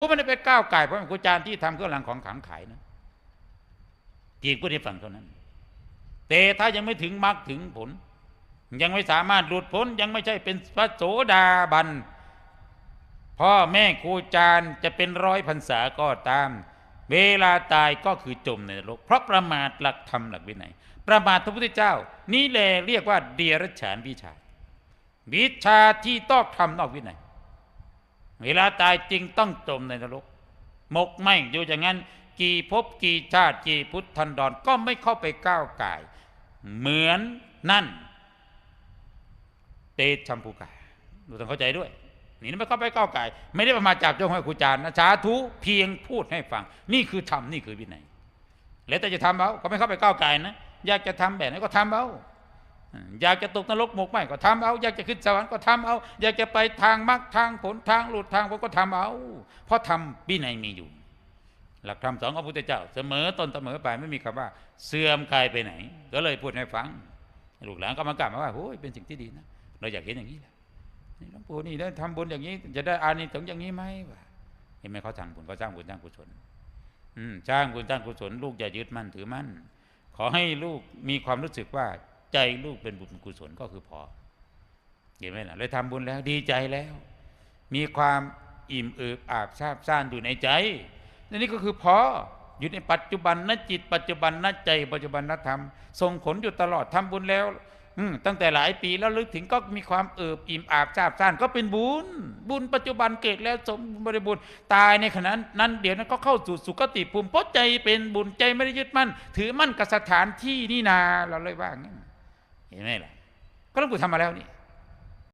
ก็ไม่ได้ไปก้าวไก่เพราะครูอาจารย์ที่ทำเครื่องรางของขังขายนะจีบก็ได้ฟังเท่านั้น แต่ถ้ายังไม่ถึงมรรคถึงผล ยังไม่สามารถหลุดพ้นยังไม่ใช่เป็นพระโสดาบันพ่อแม่ครูอาจารย์จะเป็นร้อยพรรษาก็ตาม เวลาตายก็คือจมในนรกเพราะประมาทหลักธรรมหลักวินัยประมาทพระพุทธเจ้า นี่แหละเรียกว่าเดียรฉานวิชา วิชาที่ต้องทำนอกวินัย เวลาตายจริงต้องจมในนรกหมกไหมอยู่อย่างนั้น กี่ภพกี่ชาติกี่พุทธันดรก็ไม่เข้าไปก้าวไก่ายเหมือนนั่น เตชัมพูกาดูต้องเข้าใจด้วยนี่ไม่เข้าไปก้าวไก่ายไม่ได้ประมาจับจ้องให้ครูจารย์นะสาธุเพียงพูดให้ฟัง นี่คือธรรมนี่คือวินัยแล้วแต่จะทำเอาก็ไม่เข้าไปก้าวไก่ายนะอยากจะทำแบบนี้ก็ทำเอา อยากจะตกนรกหมกไหมก็ทำเอา อยากจะขึ้นสวรรค์ก็ทำเอา อยากจะไปทางมรรคทางผลทางหลุดทางพ้นก็ทำเอา เพราะทำวินัยมีอยู่ หลักธรรมสองของพระพุทธเจ้า เสมอต้นเสมอปลายไม่มีคำว่า เสื่อมกายไปไหน ก็เลยพูดให้ฟังลูกหลานก็มากล่าวมาว่าโอ้ยเป็นสิ่งที่ดีนะเราอยากเห็นอย่างนี้แหละนี่หลวงปู่นี่ได้ทำบุญอย่างนี้ จะได้อานิสงส์อย่างนี้ไหมวะเห็นไหมเขาทำบุญเขาสร้างบุญสร้างกุศลอืมสร้างบุญสร้างกุศลลูกอย่ายึดมั่นถือมั่นขอให้ลูกมีความรู้สึกว่า ใจลูกเป็นบุญกุศลก็คือพอเห็นไหมล่ะเลยทำบุญแล้วดีใจแล้ว มีความอิ่มเอิบอาบซาบซ่านอยู่ในใจนี่ก็คือพออยู่ในปัจจุบันนจิต ปัจจุบันนใจ ปัจจุบันนธรรมส่งผลอยู่ตลอดทำบุญแล้วอืตั้งแต่หลายปีแล้วลึกถึงก็มีความเอิบอิ่มอาบซาบซ่านก็เป็นบุญ บุญปัจจุบันเกิดแล้วสมบูรณ์บริบูรณ์ตายในขณะนั้นเดี๋ยวนั้นก็เข้าสู่สุคติภูมิเพราะใจเป็นบุญใจไม่ได้ยึดมั่น ถือมั่นกับสถานที่นี่นาเราเลยว่างั้น เห็นไหมล่ะก็หลวงปู่ทำมาแล้วนี่